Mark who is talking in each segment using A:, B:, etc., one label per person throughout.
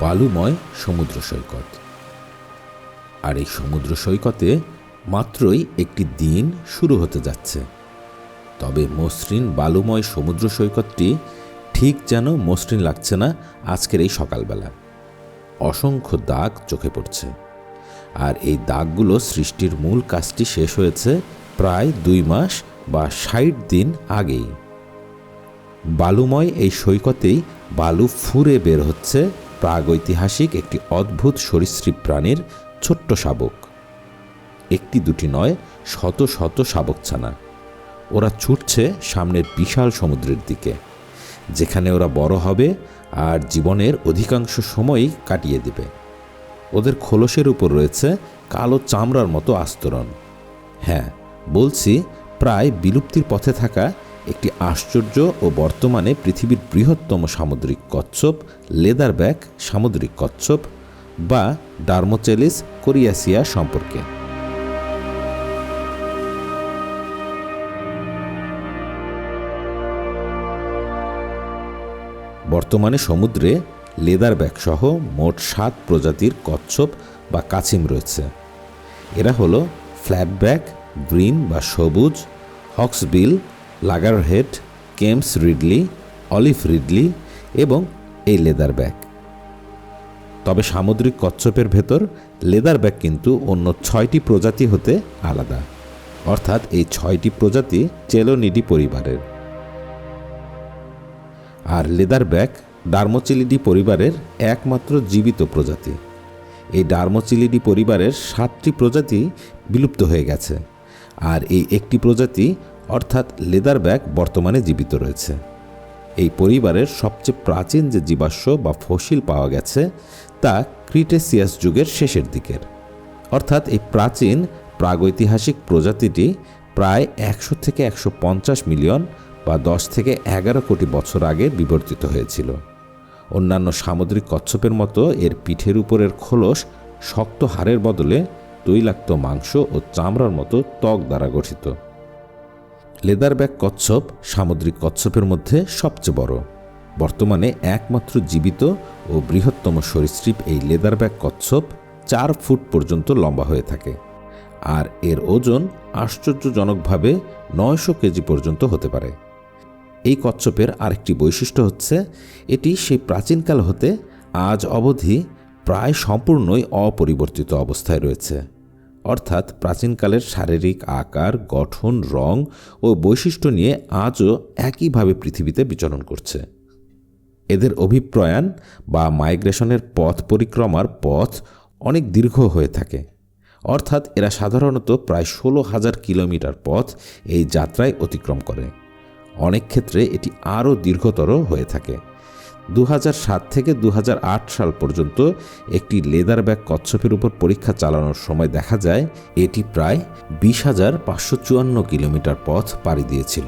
A: বালুময় সমুদ্র সৈকত। আর এই সমুদ্র সৈকতে মাত্রই একটি দিন শুরু হতে যাচ্ছে। তবে মসৃণ বালুময় সমুদ্র সৈকতটি ঠিক যেন মসৃণ লাগছে না আজকের এই সকালবেলা। অসংখ্য দাগ চোখে পড়ছে। আর এই দাগগুলো সৃষ্টির মূল কাজটি শেষ হয়েছে প্রায় দুই মাস বা ষাট দিন আগেই। বালুময় এই সৈকতেই বালু ফুরে বের হচ্ছে প্রাগৈতিহাসিক একটি অদ্ভুত সরীসৃপ প্রাণীর ছোট্ট শাবক। একটি দুটি নয়, শত শত শাবকছানা। ওরা ছুটছে সামনের বিশাল সমুদ্রের দিকে, যেখানে ওরা বড় হবে আর জীবনের অধিকাংশ সময়ই কাটিয়ে দেবে। ওদের খোলসের উপর রয়েছে কালো চামড়ার মতো আস্তরণ। হ্যাঁ বলছি, প্রায় বিলুপ্তির পথে থাকা একটি আশ্চর্য ও বর্তমানে পৃথিবীর বৃহত্তম সামুদ্রিক কচ্ছপ লেদার ব্যাক সামুদ্রিক কচ্ছপ বা ডার্মোচেলিস কোরিয়াসিয়া সম্পর্কে। বর্তমানে সমুদ্রে লেদার ব্যাগ সহ মোট সাত প্রজাতির কচ্ছপ বা কাছিম রয়েছে। এরা হলো ফ্ল্যাটব্যাক, গ্রিন বা সবুজ, hawksbill loggerhead Kemp's ridley, olive ridley এবং এই লেদার ব্যাগ। তবে সামুদ্রিক কচ্ছপের ভেতর লেদার ব্যাগ কিন্তু অন্য ছয়টি প্রজাতি হতে আলাদা। অর্থাৎ এই ছয়টি প্রজাতি চেলোনিডি পরিবারের। আর লেদার ব্যাগ ডার্মোচিলিডি পরিবারের একমাত্র জীবিত প্রজাতি। এই ডার্মোচিলিডি পরিবারের সাতটি প্রজাতি বিলুপ্ত হয়ে গেছে। আর এই একটি প্রজাতি অর্থাৎ লেদার ব্যাগ বর্তমানে জীবিত রয়েছে। এই পরিবারের সবচেয়ে প্রাচীন যে জীবাশ্ম বা ফসিল পাওয়া গেছে, তা ক্রিটেসিয়াস যুগের শেষের দিকের। অর্থাৎ এই প্রাচীন প্রাগৈতিহাসিক প্রজাতিটি প্রায় একশো থেকে একশো পঞ্চাশ মিলিয়ন বা দশ থেকে এগারো কোটি বছর আগে বিবর্তিত হয়েছিল। অন্যান্য সামুদ্রিক কচ্ছপের মতো এর পিঠের উপরের খোলস শক্ত হাড়ের বদলে তৈলাক্ত মাংস ও চামড়ার মতো ত্বক দ্বারা গঠিত। লেদার ব্যাগ কচ্ছপ সামুদ্রিক কচ্ছপের মধ্যে সবচেয়ে বড়। বর্তমানে একমাত্র জীবিত ও বৃহত্তম সরীসৃপ এই লেদার ব্যাগ কচ্ছপ চার ফুট পর্যন্ত লম্বা হয়ে থাকে। আর এর ওজন আশ্চর্যজনকভাবে নয়শো কেজি পর্যন্ত হতে পারে। এই কচ্ছপের আরেকটি বৈশিষ্ট্য হচ্ছে, এটি সেই প্রাচীনকাল হতে আজ অবধি প্রায় সম্পূর্ণই অপরিবর্তিত অবস্থায় রয়েছে। অর্থাৎ প্রাচীনকালের শারীরিক আকার, গঠন, রং ও বৈশিষ্ট্য নিয়ে আজও একইভাবে পৃথিবীতে বিচরণ করছে। এদের অভিপ্রয়াণ বা মাইগ্রেশনের পথ পরিক্রমার পথ অনেক দীর্ঘ হয়ে থাকে। অর্থাৎ এরা সাধারণত প্রায় ষোলো হাজার কিলোমিটার পথ এই যাত্রায় অতিক্রম করে। অনেক ক্ষেত্রে এটি আরও দীর্ঘতর হয়ে থাকে। দু থেকে দু হাজার আট সাল পর্যন্ত একটি লেদার ব্যাগ কচ্ছপের উপর পরীক্ষা চালানোর সময় দেখা যায় এটি প্রায় বিশ হাজার পাঁচশো চুয়ান্ন কিলোমিটার পথ পাড়ি দিয়েছিল।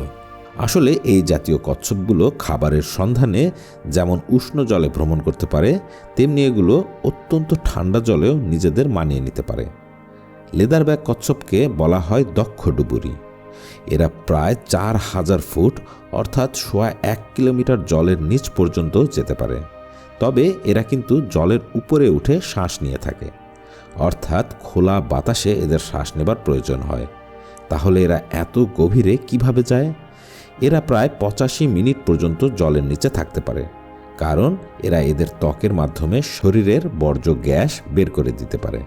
A: আসলে এই জাতীয় কচ্ছপগুলো খাবারের সন্ধানে যেমন উষ্ণ জলে ভ্রমণ করতে পারে, তেমনি এগুলো অত্যন্ত ঠান্ডা জলেও নিজেদের মানিয়ে নিতে পারে। লেদার ব্যাগ কচ্ছপকে বলা হয় দক্ষ ডুবুরি। এরা প্রায় চার হাজার ফুট অর্থাৎ সোয়া এক কিলোমিটার জলের নিচ পর্যন্ত যেতে পারে। তবে এরা কিন্তু জলের উপরে উঠে শ্বাস নিয়ে থাকে। অর্থাৎ খোলা বাতাসে এদের শ্বাস নেবার প্রয়োজন হয়। তাহলে এরা এত গভীরে কীভাবে যায়? এরা প্রায় পঁচাশি মিনিট পর্যন্ত জলের নিচে থাকতে পারে। কারণ এরা এদের ত্বকের মাধ্যমে শরীরের বর্জ্য গ্যাস বের করে দিতে পারে।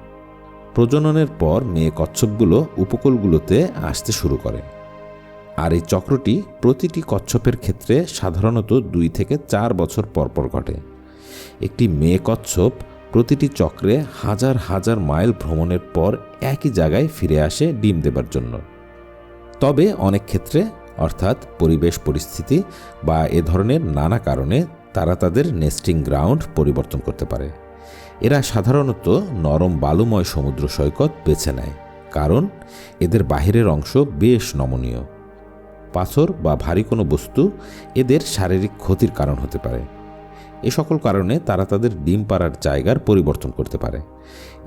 A: প্রজননের পর মেয়ে কচ্ছপগুলো উপকূলগুলোতে আসতে শুরু করে। আর এই চক্রটি প্রতিটি কচ্ছপের ক্ষেত্রে সাধারণত দুই থেকে চার বছর পরপর ঘটে। একটি মেয়ে কচ্ছপ প্রতিটি চক্রে হাজার হাজার মাইল ভ্রমণের পর একই জায়গায় ফিরে আসে ডিম দেবার জন্য। তবে অনেক ক্ষেত্রে, অর্থাৎ পরিবেশ পরিস্থিতি বা এ ধরনের নানা কারণে তারা তাদের নেস্টিং গ্রাউন্ড পরিবর্তন করতে পারে। এরা সাধারণত নরম বালুময় সমুদ্র সৈকত বেছে নেয়, কারণ এদের বাহিরের অংশ বেশ নমনীয়। পাথর বা ভারী কোনো বস্তু এদের শারীরিক ক্ষতির কারণ হতে পারে। এ সকল কারণে তারা তাদের ডিম পাড়ার জায়গার পরিবর্তন করতে পারে।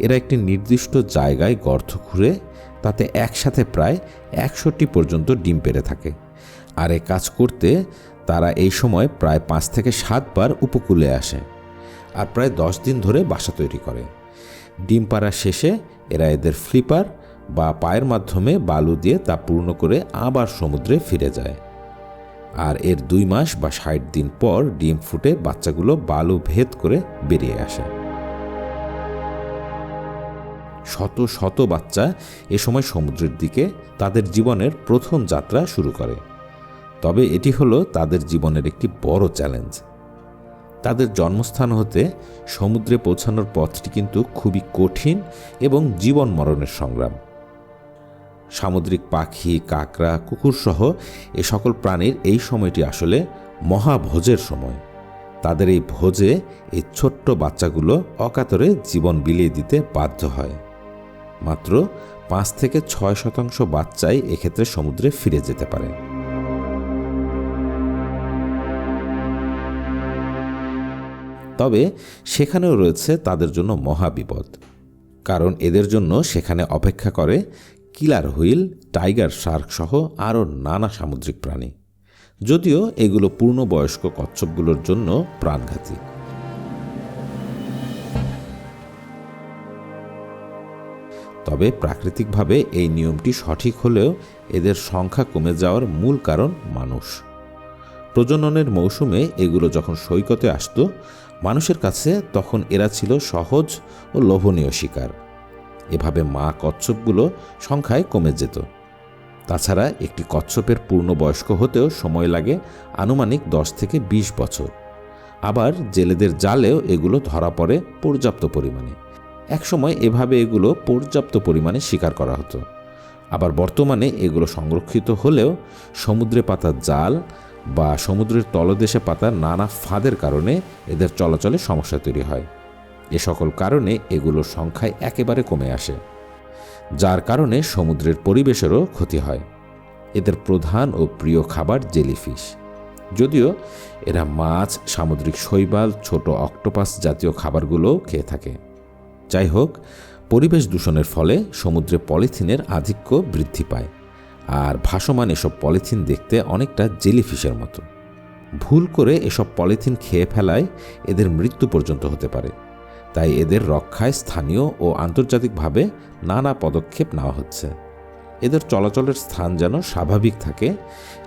A: এরা একটি নির্দিষ্ট জায়গায় গর্ত খুঁড়ে তাতে একসাথে প্রায় একষট্টি পর্যন্ত ডিম পেড়ে থাকে। আর এ কাজ করতে তারা এই সময় প্রায় পাঁচ থেকে সাতবার উপকূলে আসে আর প্রায় দশ দিন ধরে বাসা তৈরি করে। ডিম পাড়া শেষে এরা এদের ফ্লিপার বা পায়ের মাধ্যমে বালু দিয়ে তা পূর্ণ করে আবার সমুদ্রে ফিরে যায়। আর এর দুই মাস বা ষাট দিন পর ডিম ফুটে বাচ্চাগুলো বালু ভেদ করে বেরিয়ে আসে। শত শত বাচ্চা এ সময় সমুদ্রের দিকে তাদের জীবনের প্রথম যাত্রা শুরু করে। তবে এটি হলো তাদের জীবনের একটি বড় চ্যালেঞ্জ। তাদের জন্মস্থান হতে সমুদ্রে পৌঁছানোর পথটি কিন্তু খুবই কঠিন এবং জীবন মরণের সংগ্রাম। সামুদ্রিক পাখি, কাকড়া কুকুরসহ এ সকল প্রাণীর এই সময়টি আসলে মহাভোজের সময়। তাদের এই ভোজে এই ছোট্ট বাচ্চাগুলো অকাতরে জীবন বিলিয়ে দিতে বাধ্য হয়। মাত্র পাঁচ থেকে ছয় শতাংশ বাচ্চাই এক্ষেত্রে সমুদ্রে ফিরে যেতে পারে। তবে সেখানেও রয়েছে তাদের জন্য মহাবিপদ। কারণ এদের জন্য সেখানে অপেক্ষা করে কিলার হুইল, টাইগার শার্ক সহ আরও নানা সামুদ্রিক প্রাণী, যদিও এগুলো পূর্ণবয়স্ক কচ্ছপগুলোর জন্য প্রাণঘাতী। তবে প্রাকৃতিকভাবে এই নিয়মটি সঠিক হলেও এদের সংখ্যা কমে যাওয়ার মূল কারণ মানুষ। প্রজননের মৌসুমে এগুলো যখন সৈকতে আসত, মানুষের কাছে তখন এরা ছিল সহজ ও লোভনীয় শিকার। এভাবে মা কচ্ছপগুলো সংখ্যায় কমে যেত। তাছাড়া একটি কচ্ছপের পূর্ণবয়স্ক হতেও সময় লাগে আনুমানিক দশ থেকে ২০ বছর। আবার জেলেদের জালেও এগুলো ধরা পড়ে পর্যাপ্ত পরিমাণে। একসময় এভাবে এগুলো পর্যাপ্ত পরিমাণে শিকার করা হতো। আবার বর্তমানে এগুলো সংরক্ষিত হলেও সমুদ্রে পাতা জাল বা সমুদ্রের তলদেশে পাতা নানা ফাঁদের কারণে এদের চলাচলে সমস্যা তৈরি হয়। এ সকল কারণে এগুলোর সংখ্যায় একেবারে কমে আসে, যার কারণে সমুদ্রের পরিবেশেরও ক্ষতি হয়। এদের প্রধান ও প্রিয় খাবার জেলিফিশ। যদিও এরা মাছ, সামুদ্রিক শৈবাল, ছোট অক্টোপাস জাতীয় খাবারগুলোও খেয়ে থাকে। যাই হোক পরিবেশ দূষণের ফলে সমুদ্রে পলিথিনের আধিক্য বৃদ্ধি পায়, আর ভাসমান এসব পলিথিন দেখতে অনেকটা জেলিফিশের মতো। ভুল করে এসব পলিথিন খেয়ে ফেলায় এদের মৃত্যু পর্যন্ত হতে পারে। তাই এদের রক্ষায় স্থানীয় ও আন্তর্জাতিকভাবে নানা পদক্ষেপ নেওয়া হচ্ছে। এদের চলাচলের স্থান যেন স্বাভাবিক থাকে,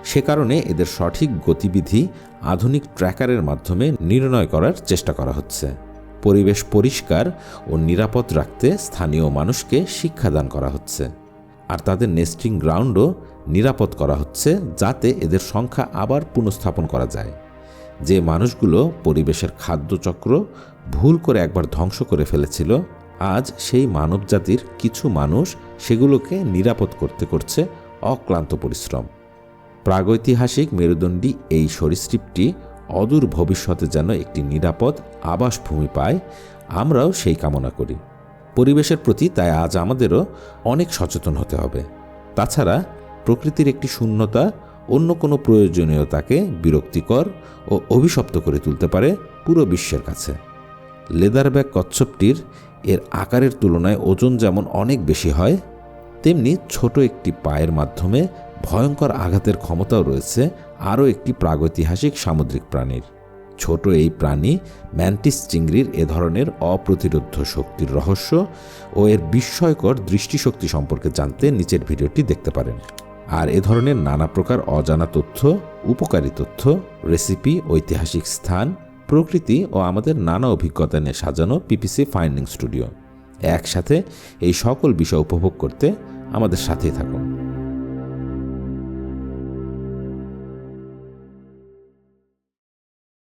A: সে কারণে এদের সঠিক গতিবিধি আধুনিক ট্র্যাকারের মাধ্যমে নির্ণয় করার চেষ্টা করা হচ্ছে। পরিবেশ পরিষ্কার ও নিরাপদ রাখতে স্থানীয় মানুষকে শিক্ষাদান করা হচ্ছে। আর তাদের নেস্টিং গ্রাউন্ডও নিরাপদ করা হচ্ছে যাতে এদের সংখ্যা আবার পুনঃস্থাপন করা যায়। যে মানুষগুলো পরিবেশের খাদ্যচক্র ভুল করে একবার ধ্বংস করে ফেলেছিল। আজ সেই মানবজাতির কিছু মানুষ সেগুলোকে নিরাপদ করতে করছে অক্লান্ত পরিশ্রম। প্রাগৈতিহাসিক মেরুদণ্ডী এই সরীসৃপটি অদূর ভবিষ্যতে যেন একটি নিরাপদ আবাসভূমি পায়, আমরাও সেই কামনা করি। পরিবেশের প্রতি তাই আজ আমাদেরও অনেক সচেতন হতে হবে। তাছাড়া প্রকৃতির একটি শূন্যতা অন্য কোনো প্রয়োজনীয়তাকে বিরক্তিকর ও অভিশপ্ত করে তুলতে পারে পুরো বিশ্বের কাছে। লেদার ব্যাগ কচ্ছপটির এর আকারের তুলনায় ওজন যেমন অনেক বেশি হয়, তেমনি ছোট একটি পায়ের মাধ্যমে ভয়ঙ্কর আঘাতের ক্ষমতাও রয়েছে আরও একটি প্রাগৈতিহাসিক সামুদ্রিক প্রাণীর। ছোট এই প্রাণী ম্যান্টিস চিংড়ির এ ধরনের অপ্রতিরোধ্য শক্তির রহস্য ও এর বিস্ময়কর দৃষ্টিশক্তি সম্পর্কে জানতে নিচের ভিডিওটি দেখতে পারেন। আর এ ধরনের নানা প্রকার অজানা তথ্য, উপকারী তথ্য, রেসিপি, ঐতিহাসিক স্থান প্রকৃতি ও আমাদের নানা অভিজ্ঞতা নিয়ে সাজানো পিপিসি ফাইন্ডিং স্টুডিও একসাথে এই সকল বিষয় উপভোগ করতে আমাদের সাথেই থাকুন।